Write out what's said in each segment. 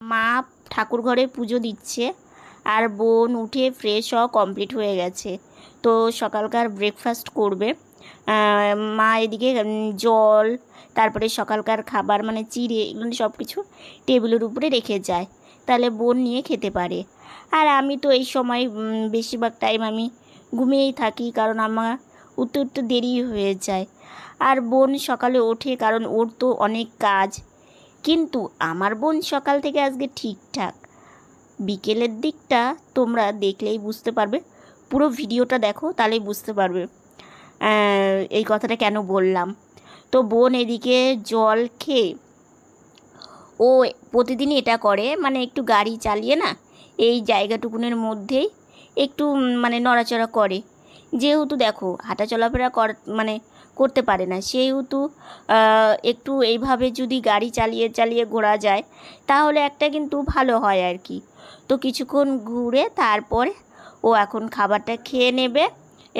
মা ঠাকুর ঘরে পুজো দিচ্ছে আর বোন উঠে ফ্রেশ হওয়া কমপ্লিট হয়ে গেছে। তো সকালকার ব্রেকফাস্ট করবে। মা এদিকে জল, তারপরে সকালকার খাবার মানে চিড়ে এগুলো সব কিছু টেবিলের উপরে রেখে যায়। তাহলে বোন নিয়ে খেতে পারে। আর আমি তো এই সময় বেশিরভাগ টাইম আমি ঘুমিয়েই থাকি কারণ আমার উঠতে উঠতে দেরি হয়ে যায়। আর বোন সকালে ওঠে কারণ ওর তো অনেক কাজ। কিন্তু আমার বোন সকাল থেকে আজকে ঠিকঠাক। বিকেলের দিকটা তোমরা দেখলেই বুঝতে পারবে। পুরো ভিডিওটা দেখো, তাহলেই বুঝতে পারবে এই কথাটা কেন বললাম। তো বোন এদিকে জল খেয়ে, ও প্রতিদিনই এটা করে মানে একটু গাড়ি চালিয়ে না, এই জায়গাটুকুনের মধ্যেই একটু মানে নড়াচড়া করে। যেহেতু দেখো, হাঁটা চলাফেরা কর মানে করতে পারে না। সেহেতু একটু এইভাবে যদি গাড়ি চালিয়ে চালিয়ে ঘোরা যায়, তাহলে একটা কিন্তু ভালো হয় আর কি। তো কিছুক্ষণ ঘুরে তারপরে ও এখন খাবারটা খেয়ে নেবে।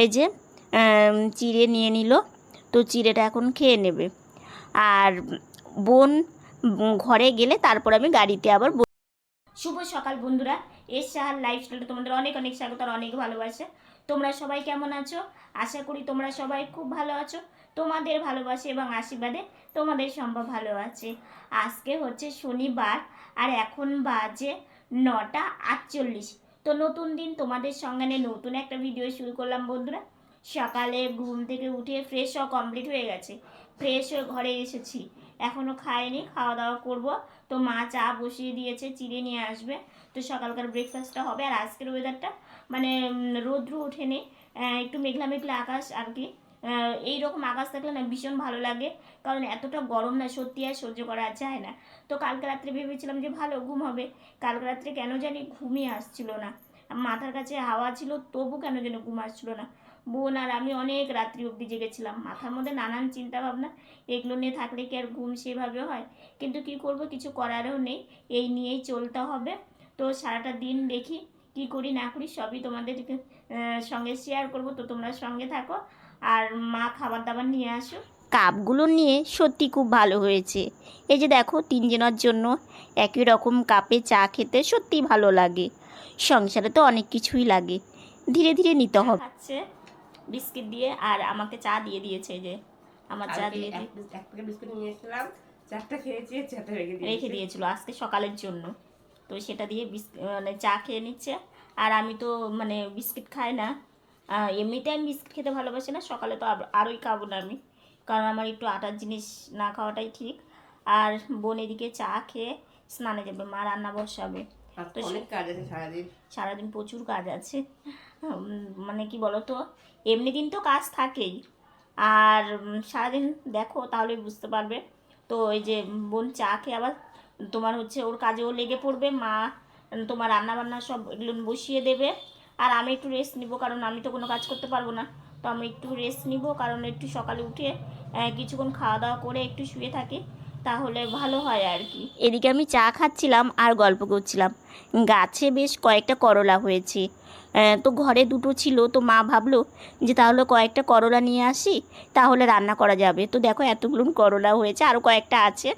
এই যে চিড়ে নিয়ে নিল। তো চিড়েটা এখন খেয়ে নেবে। আর বোন ঘরে গেলে তারপর আমি গাড়িতে আবার শুভ সকাল বন্ধুরা। এস সাহার লাইফস্টাইলটা তোমাদের অনেক অনেক স্বাগত আর অনেক ভালোবাসা। তোমরা সবাই কেমন আছো? আশা করি তোমরা সবাই খুব ভালো আছো। তোমাদের ভালোবাসে এবং আশীর্বাদে তোমাদের সম্ভব ভালো আছে। আজকে হচ্ছে শনিবার আর এখন বাজে নটা আটচল্লিশ। তো নতুন দিন তোমাদের সঙ্গে নতুন একটা ভিডিও শুরু করলাম বন্ধুরা। সকালে ঘুম থেকে উঠে ফ্রেশ হওয়া কমপ্লিট হয়ে গেছে। ফ্রেশ হয়ে ঘরে এসেছি। এখনও খাইনি খাওয়া দাওয়া করব। তো মা চা বসিয়ে দিয়েছে, চিড়ে নিয়ে আসবে। তো সকালকার ব্রেকফাস্টটা হবে আর আজকের ওয়েদারটা মানে রৌদ্র ওঠেনি একটু মেঘলা মেঘলা আকাশ আর কি। এই রকম আকাশ থাকলে না ভীষণ ভালো লাগে, কারণ এতটা গরম না, সত্যি আর সহ্য করা যায় না। তো কালকে রাত্রে ভেবেছিলাম যে ভালো ঘুম হবে, কালকে রাত্রে কেন জানি ঘুমই আসছিল না। মাথার কাছে হাওয়া ছিল, তবু কেন যেন ঘুম আসছিল না। বোন আর আমি অনেক রাত্রি অবধি জেগেছিলাম, মাথার মধ্যে নানান চিন্তা ভাবনা এগুলো নিয়ে থাকলে কি আর ঘুম সেভাবে হয়? কিন্তু কি করব, কিছু করারও নেই, এই নিয়েই চলতে হবে। তো সারাটা দিন দেখি কি করি না করি সবই তোমাদের সঙ্গে শেয়ার করব। তো তোমরা সঙ্গে থাকো আর মা খাবার দাবার নিয়ে আসো। কাপগুলো নিয়ে সত্যি খুব ভালো হয়েছে। এই যে দেখো তিনজনের জন্য একই রকম কাপে চা খেতে সত্যি ভালো লাগে। সংসারে তো অনেক কিছুই লাগে। ধীরে ধীরে নিতে হবে। খাচ্ছে বিস্কিট দিয়ে আর আমাকে চা দিয়ে দিয়েছে যে। আমার চা দিয়ে এক প্যাকেট বিস্কুট নিয়ে এসেছিলাম। চারটা খেয়েছি চারটা রেখে দিয়েছি। রেখে দিয়েছিল আজকে সকালের জন্য। তো সেটা দিয়ে মানে চা খেয়ে নিচ্ছে। আর আমি তো মানে বিস্কিট খাই না। এমনিতে আমি বিস্কিট খেতে ভালোবাসি না সকালে তো আরোই খাব না আমি। কারণ আমার একটু আটার জিনিস না খাওয়াটাই ঠিক। আর বোন এদিকে চা খেয়ে স্নানে যাবে মা রান্না বসাবে। তো কাজ আছে সারাদিন। সারাদিন প্রচুর কাজ আছে। মানে কি বলতো এমনি দিন তো কাজ থাকেই। আর সারাদিন দেখো তাহলে বুঝতে পারবে। তো এই যে বোন চা খেয়ে আবার তোমার হচ্ছে ওর কাজেও লেগে পড়বে, মা তোমার রান্না বান্না সব এগুলো বসিয়ে দেবে। আর আমি একটু রেস্ট নিব, কারণ আমি তো কোনো কাজ করতে পারব না। তো আমি একটু রেস্ট নিব, কারণ একটু সকালে উঠে কিছুক্ষণ খাওয়া দাওয়া করে একটু শুয়ে থাকি, তাহলে ভালো হয় আর কি। এদিকে আমি চা খাচ্ছিলাম আর গল্প করছিলাম। গাছে বেশ কয়েকটা করলা হয়েছে। তো ঘরে দুটো ছিল, তো মা ভাবলো যে তাহলে কয়েকটা করলা নিয়ে আসি, তাহলে রান্না করা যাবে। তো দেখো এতগুলো করলা হয়েছে আরও কয়েকটা আছে।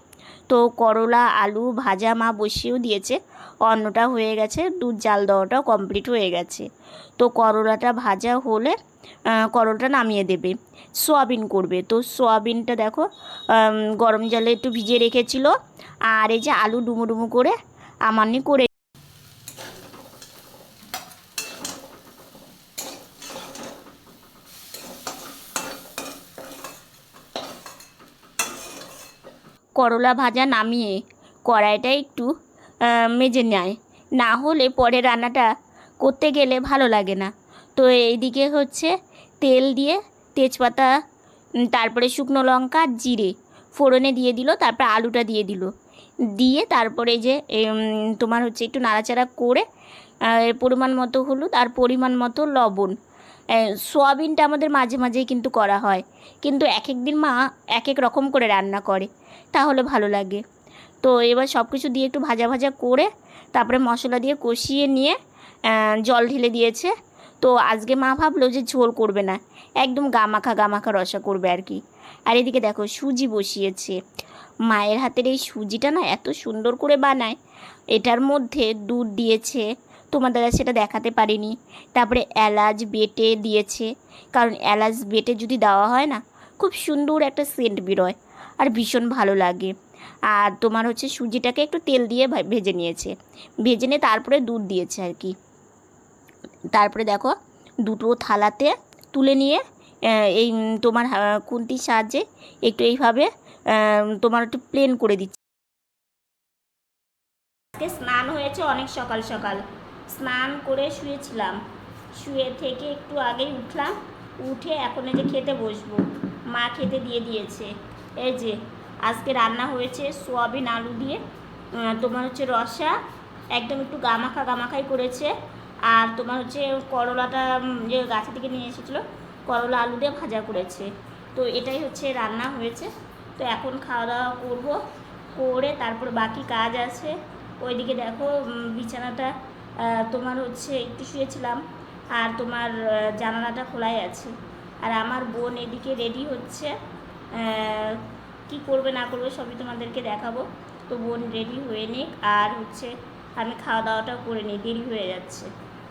তো করলা, আলু ভাজা মা বসিয়েও দিয়েছে। অন্নটা হয়ে গেছে, দুধ জাল দেওয়াটাও কমপ্লিট হয়ে গেছে। তো করলাটা ভাজা হলে করলটা নামিয়ে দেবে। সোয়াবিন করবে। তো সোয়াবিনটা দেখো গরম জলে একটু ভিজিয়ে রেখেছিল। আর এই যে আলু ডুমো ডুমো করে আমানি করে করলা ভাজা নামিয়ে কড়াইটা একটু মেজে নেয়। না হলে পরে রান্নাটা করতে গেলে ভালো লাগে না। তো এইদিকে হচ্ছে তেল দিয়ে তেজপাতা তারপরে শুকনো লঙ্কা, জিরে ফোড়নে দিয়ে দিল, তারপর আলুটা দিয়ে দিল। দিয়ে তারপরে যে তোমার হচ্ছে একটু নাড়াচাড়া করে পরিমাণ মতো হলুদ আর পরিমাণ মতো লবণ। সোয়াবিনটা আমাদের মাঝে মাঝেই কিন্তু করা হয়। কিন্তু এক এক দিন মা এক এক রকম করে রান্না করে। তাহলে ভালো লাগে। তো এবার সব কিছু দিয়ে একটু ভাজা ভাজা করে তারপরে মশলা দিয়ে কষিয়ে নিয়ে জল ঢেলে দিয়েছে। তো আজকে মা ভাবলো যে ঝোল করবে না, একদম গামাখা গামাখা রসা করবে আর কি। আর এদিকে দেখো সুজি বসিয়েছে। মায়ের হাতের এই সুজিটা না এত সুন্দর করে বানায়, এটার মধ্যে দুধ দিয়েছে। তোমার দাদা সেটা দেখাতে পারিনি। তারপরে এলাচ বেটে দিয়েছে। কারণ এলাচ বেটে যদি দেওয়া হয় না, খুব সুন্দর একটা সেন্ট বেরোয়। আর ভীষণ ভালো লাগে। আর তোমার হচ্ছে সুজিটাকে একটু তেল দিয়ে ভেজে নিয়েছে। ভেজে নিয়ে তারপরে দুধ দিয়েছে আর কি। তারপরে দেখো দুটো থালাতে তুলে নিয়ে এই তোমার খুন্তির সাহায্যে একটু এইভাবে তোমার একটু প্লেন করে দিচ্ছে। আজকে স্নান হয়েছে অনেক সকাল সকাল। স্নান করে শুয়েছিলাম। শুয়ে থেকে একটু আগেই উঠলাম। উঠে এখন এই যে খেতে বসবো। মা খেতে দিয়ে দিয়েছে। এই যে, আজকে রান্না হয়েছে সোয়াবিন আলু দিয়ে। তোমার হচ্ছে রসা, একদম একটু গামাখা গামাখাই করেছে। আর তোমার হচ্ছে করলাটা যে গাছে থেকে নিয়ে এসেছিল, করলা আলু দিয়ে ভাজা করেছে। তো এটাই হচ্ছে রান্না হয়েছে। তো এখন খাওয়া দাওয়া করব, করে তারপর বাকি কাজ আছে। ওইদিকে দেখো বিছানাটা তোমার হচ্ছে একটু শুয়েছিলাম, আর তোমার জানালাটা খোলাই আছে। আর আমার বোন এদিকে রেডি হচ্ছে। কি করবে না করবে সবই তোমাদেরকে দেখাবো। তো বোন রেডি হয়ে নিক আর হচ্ছে আমি খাওয়া দাওয়াটাও করে নিই দেরি হয়ে যাচ্ছে।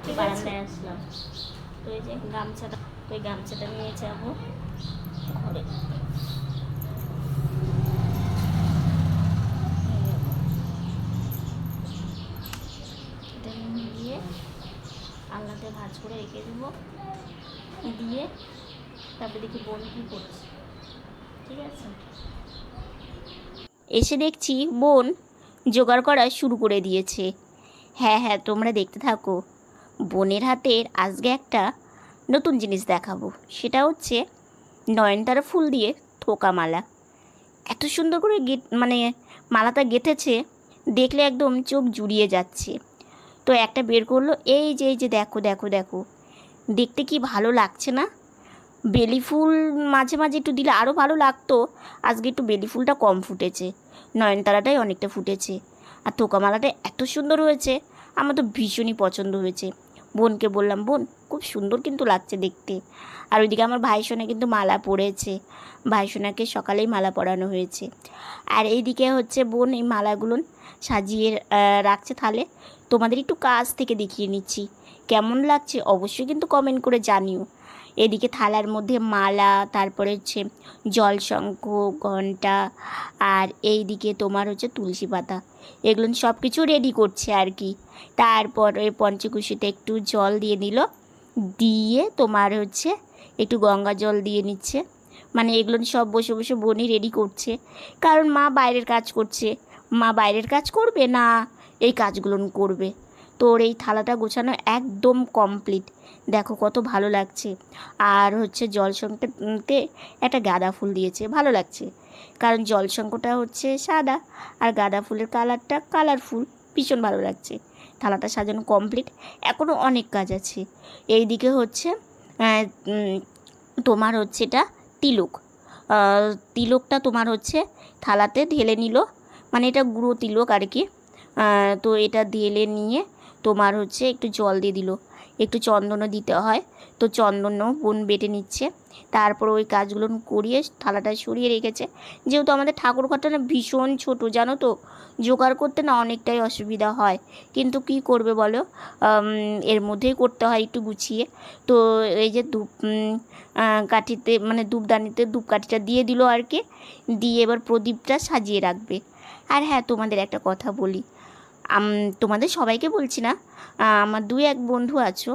ঠিক আছে। বারান্দায় আসলাম। তো এই যে গামছাটা তো এই গামছাটা নিয়ে যাব ঘরে। আলনাতে ভাজ করে রেখে দেবো। দিয়ে তারপরে দেখি বোন কী করছে। এসে দেখছি বোন জোগাড় করা শুরু করে দিয়েছে। হ্যাঁ হ্যাঁ তোমরা দেখতে থাকো। বোনের হাতের আজকে একটা নতুন জিনিস দেখাবো। সেটা হচ্ছে নয়নতারা ফুল দিয়ে থোকা মালা। এত সুন্দর করে গেট মানে মালাটা গেঁথেছে, দেখলে একদম চোখ জুড়িয়ে যাচ্ছে। তো একটা বের করল, এই যে এই যে, দেখো দেখো দেখো। দেখতে কি ভালো লাগছে না? বেলি ফুল মাঝে মাঝে একটু দিলে আরও ভালো লাগতো। আজকে একটু বেলি ফুলটা কম ফুটেছে। নয়নতারাটাই অনেকটা ফুটেছে। আর থোকামালাটা এত সুন্দর হয়েছে। আমার তো ভীষণই পছন্দ হয়েছে। বোনকে বললাম, বোন, খুব সুন্দর কিন্তু লাগছে দেখতে। আর ওইদিকে আমার ভাই সোনা কিন্তু মালা পরেছে। ভাই সোনাকে সকালেই মালা পরানো হয়েছে। আর এইদিকে হচ্ছে বোন এই মালাগুলো সাজিয়ে রাখছে তাহলে তোমাদের একটু কাজ থেকে দেখিয়ে নিচ্ছি। কেমন লাগছে অবশ্যই কিন্তু কমেন্ট করে জানিও। এদিকে থালার মধ্যে মালা, তারপরে হচ্ছে জলশঙ্খ ঘণ্টা, আর এই দিকে তোমার হচ্ছে তুলসী পাতা। এগুলো সব কিছু রেডি করছে আর কি। তারপর পঞ্চকুশিতে একটু জল দিয়ে দিল দিয়ে তোমার হচ্ছে একটু গঙ্গা জল দিয়ে নিচ্ছে। মানে এগুলো সব বসে বসে বোনই রেডি করছে। কারণ মা বাইরের কাজ করছে। মা বাইরের কাজ করবে না? এই কাজগুলো করবে। তোর এই থালাটা গোছানো একদম কমপ্লিট দেখো কত ভালো লাগছে। আর হচ্ছে জলসংখ্যাতে একটা গাঁদা ফুল দিয়েছে, ভালো লাগছে। কারণ জলসংখ্যটা হচ্ছে সাদা, আর গাঁদা ফুলের কালারটা কালারফুল ভীষণ ভালো লাগছে। থালাটা সাজানো কমপ্লিট এখনও অনেক কাজ আছে। এই দিকে হচ্ছে তোমার হচ্ছে এটা তিলক। তিলকটা তোমার হচ্ছে থালাতে ঢেলে নিল। মানে এটা গুঁড়ো তিলক আর কি। তো এটা ঢেলে নিয়ে তোমার হচ্ছে একটু জল দিয়ে দিল। একটু চন্দনও দিতে হয়। তো চন্দনও বোন বেটে নিচ্ছে। তারপর ওই কাজগুলো করিয়ে থালাটা সরিয়ে রেখেছে। যেহেতু আমাদের ঠাকুর ঘরটা না ভীষণ ছোট, জানো তো? জোগাড় করতে না অনেকটাই অসুবিধা হয়। কিন্তু কি করবে বলো? এর মধ্যেই করতে হয় একটু গুছিয়ে। তো এই যে ধূপ কাঠিতে মানে ধূপদানিতে ধূপকাঠিটা দিয়ে দিল আর কি। দিয়ে এবার প্রদীপটা সাজিয়ে রাখবে। আর হ্যাঁ তোমাদের একটা কথা বলি। তোমাদের সবাইকে বলছি না আমার দুই এক বন্ধু আছো,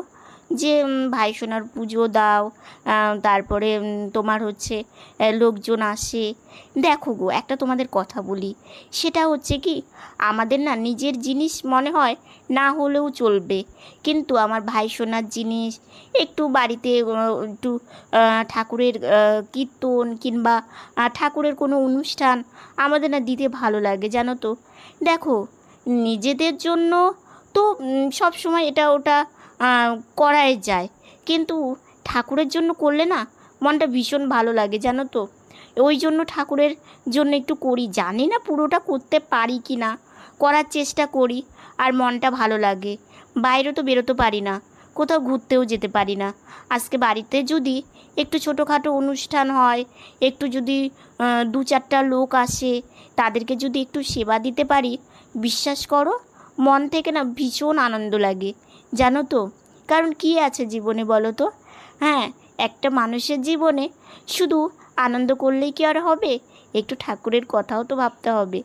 যে ভাই সোনার পুজো দাও তারপরে তোমার হচ্ছে লোকজন আসে। দেখো গো, একটা তোমাদের কথা বলি, সেটা হচ্ছে কি, আমাদের না নিজের জিনিস মনে হয় না হলেও চলবে, কিন্তু আমার ভাই সোনার জিনিস, একটু বাড়িতে একটু ঠাকুরের কীর্তন কিংবা ঠাকুরের কোনো অনুষ্ঠান, আমাদের না দিতে ভালো লাগে, জানো তো। দেখো নিজেদের জন্য তো সব সময় এটা ওটা করাই যায়। কিন্তু ঠাকুরের জন্য করলে না, মনটা ভীষণ ভালো লাগে, জানো তো? ওই জন্য ঠাকুরের জন্য একটু করি। জানি না পুরোটা করতে পারি কি না, করার চেষ্টা করি, আর মনটা ভালো লাগে। বাইরে তো বেরোতে পারি না, কোথাও ঘুরতেও যেতে পারি না। আজকে বাড়িতে যদি একটু ছোটোখাটো অনুষ্ঠান হয়, একটু যদি দু চারটা লোক আসে, তাদেরকে যদি একটু সেবা দিতে পারি বিশ্বাস করো, মন থেকে না ভীষণ আনন্দ লাগে। জানো তো, কারণ কী আছে জীবনে বলো তো? হ্যাঁ একটা মানুষের জীবনে শুধু আনন্দ করলেই কি আর হবে? একটু ঠাকুরের কথাও তো ভাবতে হবে।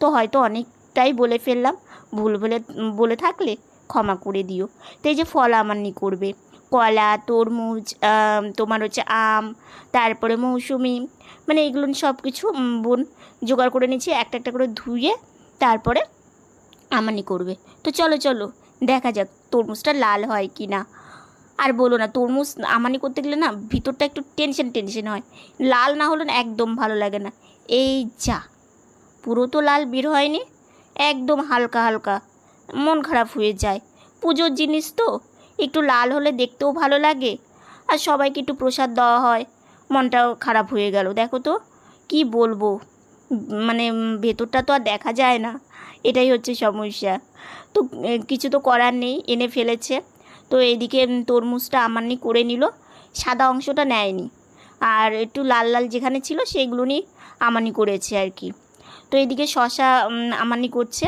তো হয়তো অনেকটাই বলে ফেললাম, ভুল বলে বলে থাকলে ক্ষমা করে দিও। তো এই যে ফল আমানি করবে, কলা, তরমুজ তোমার হচ্ছে আম, তারপরে মৌসুমি মানে এগুলো সব কিছু বোন, জোগাড় করে নিচ্ছি একটা একটা করে ধুয়ে তারপরে আমানি করবে। তো চলো চলো, দেখা যাক তরমুজটা লাল হয় কি না আর বলো না, তরমুজ আমানি করতে গেলে না ভিতরটা একটু টেনশন টেনশন হয়। লাল না হলে না একদম ভালো লাগে না। এই যা, পুরো তো লাল বের হয়নি, একদম হালকা হালকা, মন খারাপ হয়ে যায়। পুজোর জিনিস তো, একটু লাল হলে দেখতেও ভালো লাগে। আর সবাইকে একটু প্রসাদ দেওয়া হয়, মনটাও খারাপ হয়ে গেল। দেখো তো, কি বলব? মানে ভেতরটা তো আর দেখা যায় না। এটাই হচ্ছে সমস্যা। তো কিছু তো করার নেই, এনে ফেলেছে। তো এদিকে তরমুজটা আমানি করে নিল, সাদা অংশটা নেয়নি। আর একটু লাল লাল যেখানে ছিল সেগুলো নিয়ে আমানি করেছে আর কি। তো এদিকে শশা আমানি করছে।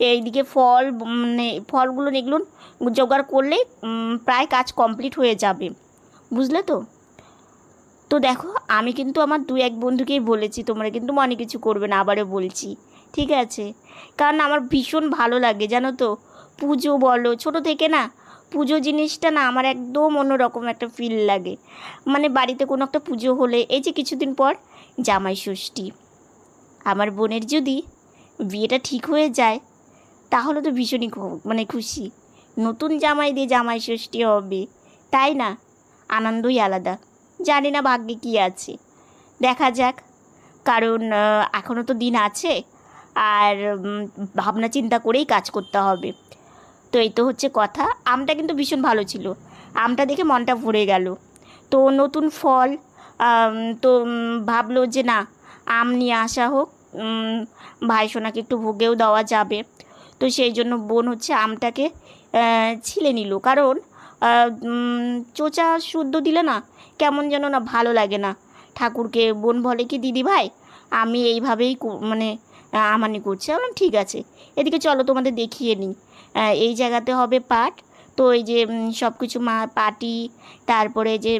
এইদিকে ফল মানে ফলগুলো এগুলো জোগাড় করলেই প্রায় কাজ কমপ্লিট হয়ে যাবে। বুঝলে তো? তো দেখো, আমি কিন্তু আমার দু এক বন্ধুকেই বলেছি, তোমরা কিন্তু মনে কিছু করবে না, আবারও বলছি, ঠিক আছে? কারণ আমার ভীষণ ভালো লাগে, জানো তো? পুজো বলো, ছোট থেকে না, পুজো জিনিসটা না আমার একদম অন্যরকম একটা ফিল লাগে। মানে বাড়িতে কোনো একটা পুজো হলে, এই যে কিছুদিন পর জামাই ষষ্ঠী। আমার বোনের যদি বিয়েটা ঠিক হয়ে যায়, তাহলে তো ভীষণই মানে খুশি। নতুন জামাই দিয়ে জামাই ষষ্ঠী হবে, তাই না? আনন্দই আলাদা। জানি না ভাগ্যে কী আছে। দেখা যাক। কারণ এখনও তো দিন আছে। আর ভাবনা চিন্তা করেই কাজ করতে হবে। তো এই তো হচ্ছে কথা। আমটা কিন্তু ভীষণ ভালো ছিল। আমটা দেখে মনটা ভরে গেল। তো নতুন ফল তো ভাবলো যে না, আম নিয়ে আসা হোক। ভাই সোনাকে একটু ভোগেও দেওয়া যাবে। তো সেই জন্য বোন হচ্ছে আমটাকে ছিলে নিল। কারণ চোচা শুদ্ধ দিলে না কেমন যেন না ভালো লাগে না। ঠাকুরকে বোন বলে কি, দিদি ভাই, আমি এইভাবেই মানে আমানি করছি। বললাম, ঠিক আছে, এদিকে চলো তোমাদের দেখিয়ে নিই। এই জায়গাতে হবে পাট। তো এই যে সব কিছু মা, পাটি, তারপরে যে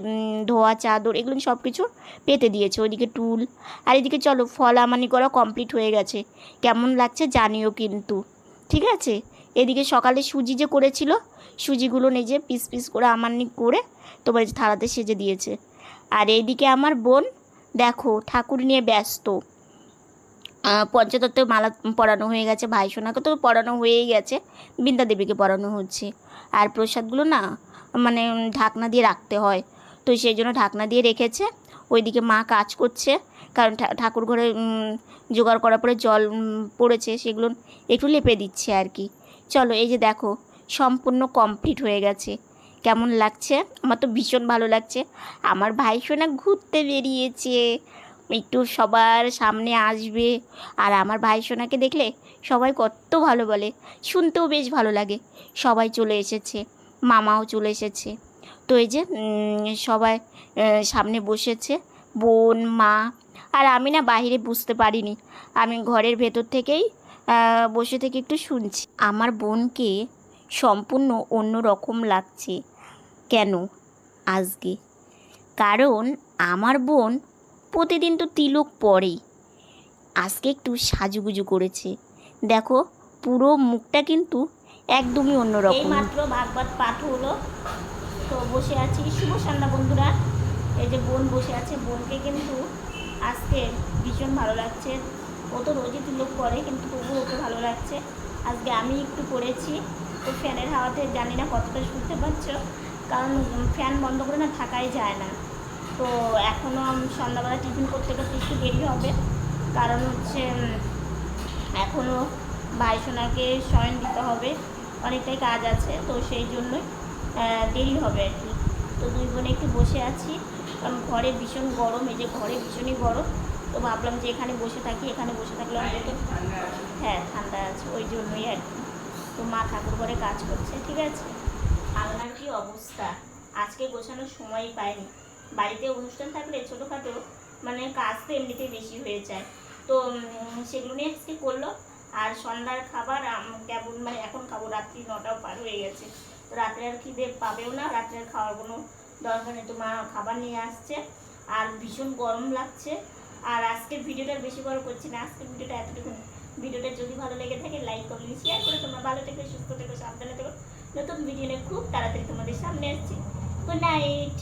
ধোয়া, চাদর, এগুলো সব কিছু পেতে দিয়েছে। ওইদিকে টুল। আর এদিকে চলো, ফল আমানি করা কমপ্লিট হয়ে গেছে। কেমন লাগছে জানিও কিন্তু। ঠিক আছে? এদিকে সকালে সুজি যে করেছিল, সুজিগুলো নিজে পিস পিস করে আমানি করে তোমার থালাতে সেজে দিয়েছে। আর এইদিকে আমার বোন, দেখো, ঠাকুর নিয়ে ব্যস্ত। পঞ্চতত্ত্বে মালা পরানো হয়ে গেছে, ভাই সোনাকে তো পরানো হয়েই গেছে বৃন্দা দেবীকে পরানো হচ্ছে। আর প্রসাদগুলো না মানে ঢাকনা দিয়ে রাখতে হয়। তো সেই জন্য ঢাকনা দিয়ে রেখেছে, ওইদিকে মা কাজ করছে, কারণ ঠাকুর ঘরে জোগাড় করার পরে জল পড়েছে, সেগুলো একটু লেপে দিচ্ছে আর কি। চলো, এই যে দেখো, সম্পূর্ণ কমপ্লিট হয়ে গেছে। কেমন লাগছে? আমার তো ভীষণ ভালো লাগছে। আমার ভাই সোনা ঘুরতে বেরিয়েছে। একটু সবার সামনে আসবে। আর আমার ভাই সোনাকে দেখলে সবাই কত ভালো বলে। শুনতেও বেশ ভালো লাগে। সবাই চলে এসেছে। মামাও চলে এসেছে। তো এই যে সবাই সামনে বসেছে। বোন, মা। আর আমি না বাইরে বুঝতে পারিনি। আমি ঘরের ভেতর থেকেই বসে থেকে একটু শুনছি। আমার বোনকে সম্পূর্ণ অন্য রকম লাগছে। কেন? আজকে। কারণ আমার বোন প্রতিদিন তো তিলক পরেই। আজকে একটু সাজুগুজু করেছে। দেখো, পুরো মুখটা কিন্তু একদমই অন্যরকম। মাত্র ভাগবত পাঠ হলো। তো বসে আছি। শুভ সন্ধ্যা বন্ধুরা। এই যে বোন বসে আছে। বোনকে কিন্তু আজকে ভীষণ ভালো লাগছে। ও তো রোজই তিলক করে, কিন্তু তবুও ওকে ভালো লাগছে। আজকে আমি একটু করেছি তো ফ্যানের হাওয়াতে জানি না কতটা শুনতে পাচ্ছ, কারণ ফ্যান বন্ধ করে না থাকাই যায় না। তো এখনও সন্ধ্যাবেলা টিফিন করতে করতে একটু দেরি হবে, কারণ হচ্ছে এখনও ভাই সোনাকে শয়ন দিতে হবে, অনেকটাই কাজ আছে, তো সেই জন্যই দেরি হবে আর কি। তো দুই বোনে একটু বসে আছি, কারণ ঘরে ভীষণ গরম, এই যে ঘরে ভীষণই গরম। তো ভাবলাম যে এখানে বসে থাকি, এখানে বসে থাকলে অন্তত হ্যাঁ ঠান্ডা আছে, ওই জন্যই আর কি। তো মা ঠাকুর ঘরে কাজ করছে, ঠিক আছে? আলনার কি অবস্থা? আজকে গোছানোর সময়ই পাইনি। বাড়িতে অনুষ্ঠান থাকলে ছোটোখাটো মানে কাজ তো এমনিতেই বেশি হয়ে যায়। তো সেগুলো নিয়ে আজকে করল। আর সন্ধ্যার খাবার কেমন মানে এখন খাব, রাত্রি নটাও পার হয়ে গেছে। তো রাত্রে আর খিদে পাবেও না, রাত্রে খাওয়ার কোনো দরকার নেই। তো মা খাবার নিয়ে আসছে। আর ভীষণ গরম লাগছে। আর আজকের ভিডিওটা বেশি বড় করছি না। আজকের ভিডিওটা এতটুকু। ভিডিওটা যদি ভালো লেগে থাকে লাইক কমেন্ট শেয়ার করে তোমরা ভালো থেকো, সুস্থ থেকো, সাবধানে থেকো। নতুন ভিডিও নিয়ে খুব তাড়াতাড়ি তোমাদের সামনে আসছি। Good night